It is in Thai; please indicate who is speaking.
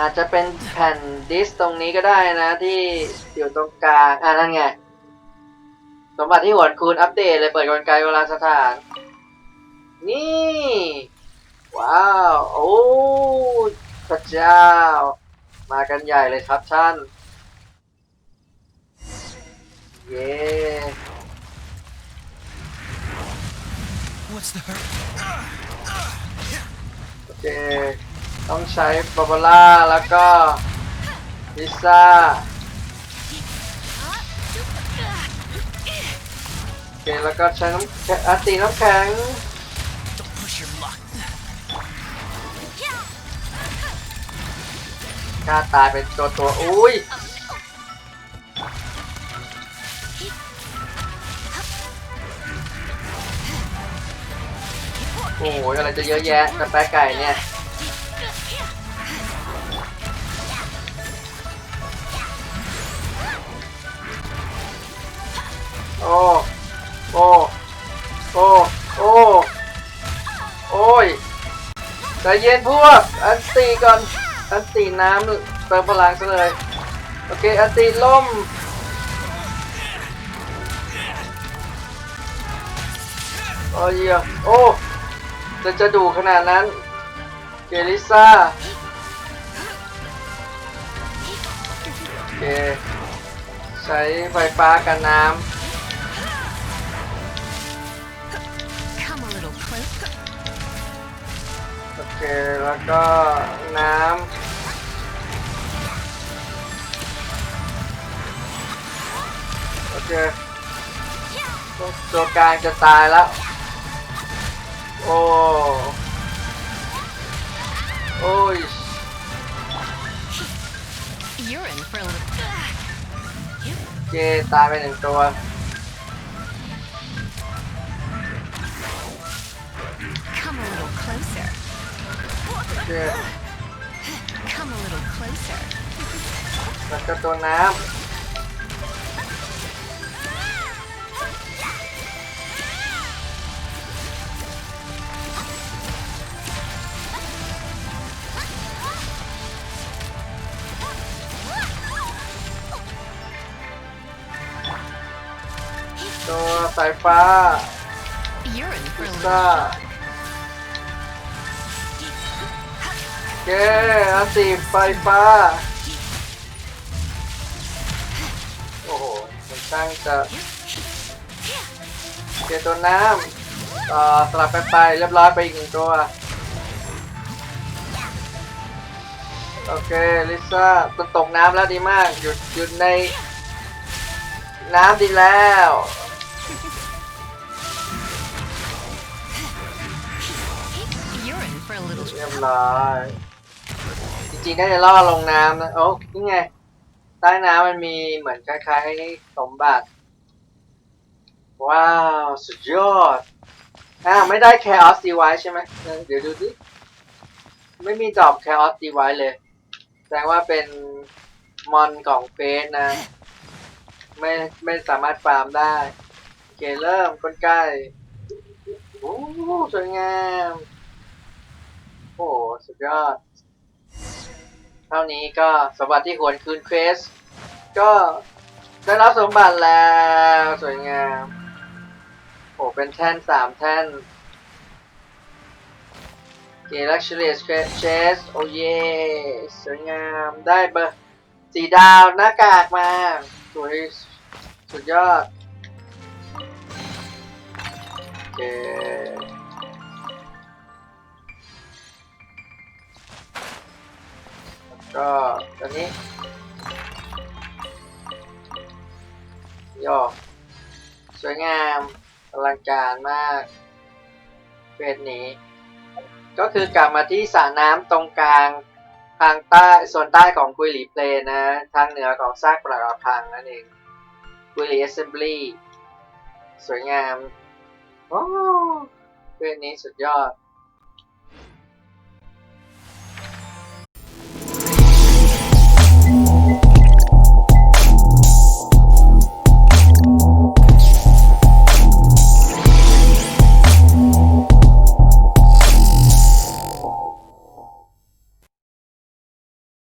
Speaker 1: อาจจะเป็นแผ่นดิสตรงนี้ก็ได้นะ ที่อยู่ตรงกลางอ่านั่นไง สมบัติที่หวนคูณอัปเดตเลยเปิดกลไกเวลาสถาน นี่ ว้าว โอ้พระเจ้า มากันใหญ่เลยครับท่าน เย้
Speaker 2: What's the hurt?
Speaker 1: โอเค ต้องใช้บาบาร่าแล้วก็ลิซ่าโอเคแล้วก็ใช้น้ำแข็งอาตีน้ำแข็งกล้าตายเป็นตัวตัวอุ้ยโอ้โหอะไรจะเยอะแยะกระแปะไก่เนี่ย โอ้โอ้โอ้โอ้โอ้ยใจเย็นพวก อันตีก่อน อันตีน้ำเติมพลังซะเลย โอเค อันตีล่มโอ้ยโอ้จะจะดูขนาดนั้น เกลิซ่าโอเค ใช้ไฟฟ้ากันน้
Speaker 3: Come
Speaker 1: เค แล้วก็น้ำ โอเคตัวกลางจะตายแล้ว โอ้ โอ้ย
Speaker 3: You're in for a little.
Speaker 1: เจตายไปหนึ่งตัว เจ
Speaker 3: Come a little closer.
Speaker 1: แล้วก็ตัวน้ำ ตัวสายฟ้า
Speaker 3: You're in for
Speaker 1: พิ
Speaker 3: a
Speaker 1: ซ
Speaker 3: little.
Speaker 1: ซ่า เย้อาสีไฟฟ้า โอ้โหมันช่างจะเจอตัวน้ำต่อสลับไปไปเรียบร้อยไปอีกหนึ่งตัว โอเค ลิซ่าต้องตกน้ำแล้วดีมาก หยุดหยุดใน น้ำดีแล้ว
Speaker 3: You're in for a little.
Speaker 1: เรียบร้อยจ ริงๆน่าจะล่อลงน้ำนะโอ้นี่ไง ใต้น้ำมันมีเหมือนคล้ายๆสมบัติ ว้าว สุดยอดอ่าไม่ได้แคออสดีไวใช่ไหมเดี๋ยวดูสิไม่มีดอกแคออสดีไวเลย แสดงว่าเป็นมอนของเฟสนะ ไม่ไม่สามารถฟาร์มได้โอเคเริ่มคนใกล้โอ้สวยงาม โอ้สุดยอด เท่านี้ก็สมบัติที่หวนคืนเควส ก็ได้รับสมบัติแล้วสวยงามโอ้เป็นแท่นสามแท่นเกลักชเลสเชสโอเยสวยงามได้เบอร์สีดาวหน้ากากมาสวยสุดยอดโอเค ก็ตัวนี้ ย่อ สวยงามอลังการมากเฟสนี้ ก็คือกลับมาที่สระน้ำตรงกลางทางใต้ส่วนใต้ของกุยหลีเพลนนะ ทางเหนือของซากปรักหักพังนั่นเองกุยหลีเอสเซมบลีสวยงาม โอ้เฟสนี้สุดยอด